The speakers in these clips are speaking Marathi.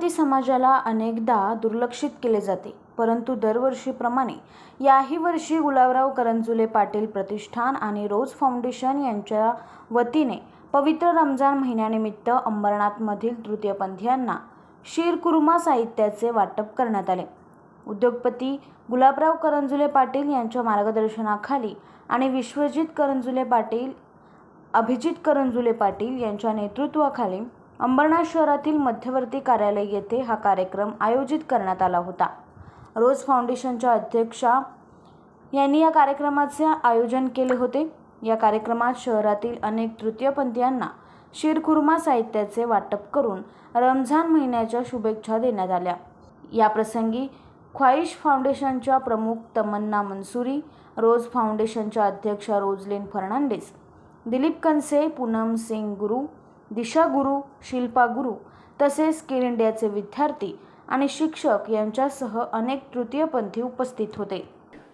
उत्क्रांती समाजाला अनेकदा दुर्लक्षित केले जाते. परंतु दरवर्षीप्रमाणे याही वर्षी गुलाबराव करंजुले पाटील प्रतिष्ठान आणि रोज फाउंडेशन यांच्या वतीने पवित्र रमजान महिन्यानिमित्त अंबरनाथमधील तृतीयपंथीयांना शीरकुर्मा साहित्याचे वाटप करण्यात आले. उद्योगपती गुलाबराव करंजुले पाटील यांच्या मार्गदर्शनाखाली आणि विश्वजित करंजुले पाटील अभिजित करंजुले पाटील यांच्या नेतृत्वाखाली अंबरनाथ शहरातील मध्यवर्ती कार्यालय येथे हा कार्यक्रम आयोजित करण्यात आला होता. रोज फाउंडेशनच्या अध्यक्षा यांनी या कार्यक्रमाचे आयोजन केले होते. या कार्यक्रमात शहरातील अनेक तृतीयपंथीयांना शिरखुर्मा साहित्याचे वाटप करून रमझान महिन्याच्या शुभेच्छा देण्यात आल्या. या प्रसंगी ख्वाईश फाउंडेशनच्या प्रमुख तमन्ना मनसुरी रोज फाउंडेशनच्या अध्यक्षा रोजलिन फर्नांडिस दिलीप कनसे पूनम सिंग गुरु दिशा गुरु शिल्पा गुरु तसेच स्किल इंडियाचे विद्यार्थी आणि शिक्षक यांच्यासह अनेक तृतीयपंथी उपस्थित होते.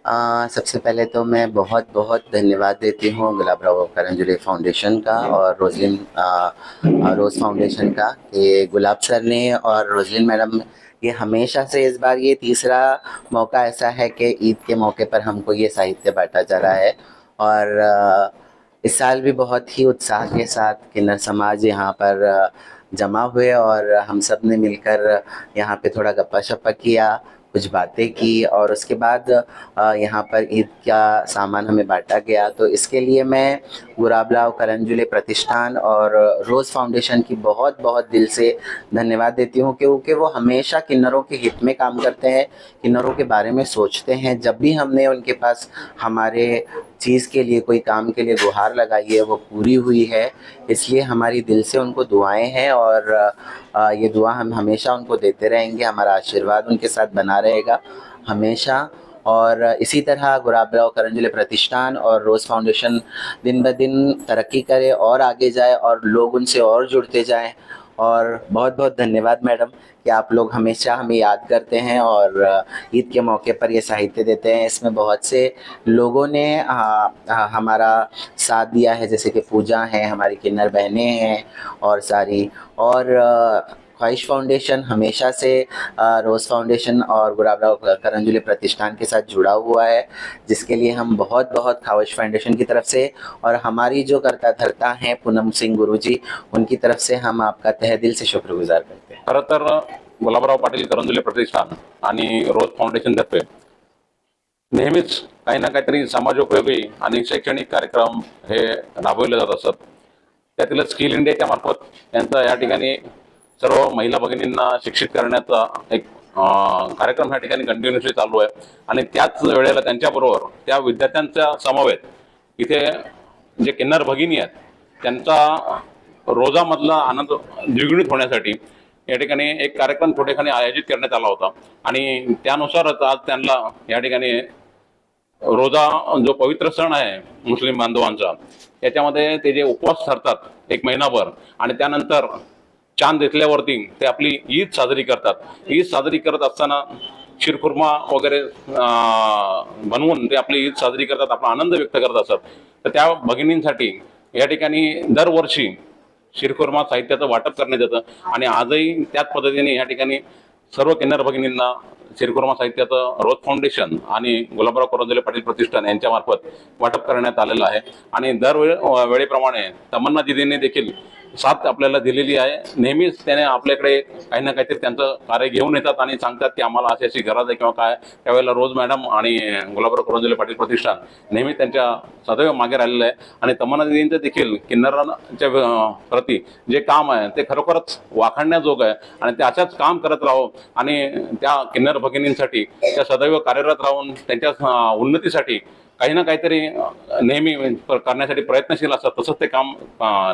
आ, सबसे पहले तो मैं बहुत बहुत धन्यवाद देती हूँ गुलाब राव करंजुले फाउंडेशन का और रोजलिन रोज फाउंडेशन का कि गुलाब सर ने और रोजलिन मैडम ये हमेशा से इस बार ये तीसरा मौका ऐसा है कि ईद के मौके पर हमको ये साहित्य बांटा जा रहा है। और आ, इस साल भी बहुत ही उत्साह के साथ किन्नर समाज यहाँ पर जमा हुए और हम सबने मिलकर यहाँ पे थोड़ा गप्पा शप्पा किया, कुछ बातें की और उसके बाद यहाँ पर ईद का सामान हमें बांटा गया। तो इसके लिए मैं गुलाबलाव करंजुले प्रतिष्ठान और रोज़ फाउंडेशन की बहुत बहुत दिल से धन्यवाद देती हूँ क्योंकि वो हमेशा किन्नरों के हित में काम करते हैं, किन्नरों के बारे में सोचते हैं। जब भी हमने उनके पास हमारे चीज़ के लिए, कोई काम के लिए गुहार लगाई है, वो पूरी हुई है। इसलिए हमारी दिल से उनको दुआएँ हैं और ये दुआ हम हमेशा उनको देते रहेंगे। हमारा आशीर्वाद उनके साथ बना रहेगा हमेशा। और इसी तरह गुलाबराव करंजुले प्रतिष्ठान और रोज़ फाउंडेशन दिन ब दिन तरक्की करे और आगे जाए और लोग उनसे और जुड़ते जाएँ। और बहुत बहुत धन्यवाद मैडम कि आप लोग हमेशा हमें याद करते हैं और ईद के मौके पर ये साहित्य देते हैं। इसमें बहुत से लोगों ने आ, आ, हमारा साथ दिया है जैसे कि पूजा है हमारी किन्नर बहनें हैं और सारी और अ, ख्वाहिश फाउंडेशन हमेशा से रोज़ फाउंडेशन और गुलाबराव करंजुले प्रतिष्ठान के साथ जुड़ा हुआ है, जिसके लिए हम बहुत बहुत ख्वाहिश फाउंडेशन की तरफ़ से और हमारी जो करता धरता हैं पूनम सिंह गुरु जी उनकी तरफ़ से हम आपका तहे दिल से शुक्रगुजार करते हैं। खरं तर गुलाबराव पाटील करंजुले प्रतिष्ठान आणि रोज फाउंडेशनतर्फे नेहमीच काही ना काहीतरी समाजोपयोगी आणि शैक्षणिक कार्यक्रम हे राबवले जात असतात त्यातीलच स्किल इंडियाच्या मार्फत त्यांचा या ठिकाणी सर्व महिला भगिनींना शिक्षित करण्याचा एक कार्यक्रम या ठिकाणी कंटिन्युअसली चालू आहे. आणि त्याच वेळेला त्यांच्याबरोबर त्या विद्यार्थ्यांच्या समवेत इथे जे किन्नर भगिनी आहेत त्यांचा रोजामधला आनंद द्विगुणित होण्यासाठी या ठिकाणी एक कार्यक्रम ठिकाणी आयोजित करण्यात आला होता. आणि त्यानुसारच आज त्यांना या ठिकाणी रोजा जो पवित्र सण आहे मुस्लिम बांधवांचा याच्यामध्ये ते जे उपवास ठरतात एक महिनाभर आणि त्यानंतर चांद दिसल्यावरती ते आपली ईद साजरी करतात. ईद साजरी करत असताना शिरखुर्मा वगैरे बनवून ते आपली ईद साजरी करतात आपला आनंद व्यक्त करत असतात तर त्या भगिनींसाठी या ठिकाणी दरवर्षी शिरखुर्मा साहित्याचं वाटप करण्यात येतं आणि आजही त्याच पद्धतीने या ठिकाणी सर्व किन्नर भगिनींना शिरखुर्मा साहित्याचं रोज फाउंडेशन आणि गुलाबराव कोरंजले पाटील प्रतिष्ठान यांच्या मार्फत वाटप करण्यात आलेलं आहे. आणि दरवेळे वेळेप्रमाणे तमन्ना दिदींनी देखील साथ आपल्याला दिलेली आहे. नेहमीच त्याने आपल्याकडे काही ना काहीतरी त्यांचं कार्य घेऊन येतात आणि सांगतात की आम्हाला अशी अशी गरज आहे किंवा काय त्यावेळेला रोज मॅडम आणि गुलाबराव करंजुले पाटील प्रतिष्ठान नेहमी त्यांच्या सदैव मागे राहिलेलं आहे. आणि तमन्ना दिदींचं देखील किन्नरांच्या प्रती जे काम आहे ते खरोखरच वाखाणण्याजोग आहे. आणि ते काम करत राहो आणि त्या किन्नर भगिनींसाठी त्या सदैव कार्यरत राहून त्यांच्या उन्नतीसाठी काही ना काहीतरी नेहमी करण्यासाठी प्रयत्नशील असतात तसंच ते काम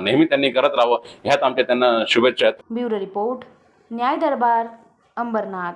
नेहमी त्यांनी करत राहावं ह्यात आमच्या त्यांना शुभेच्छा आहेत. ब्युरो रिपोर्ट न्याय दरबार अंबरनाथ.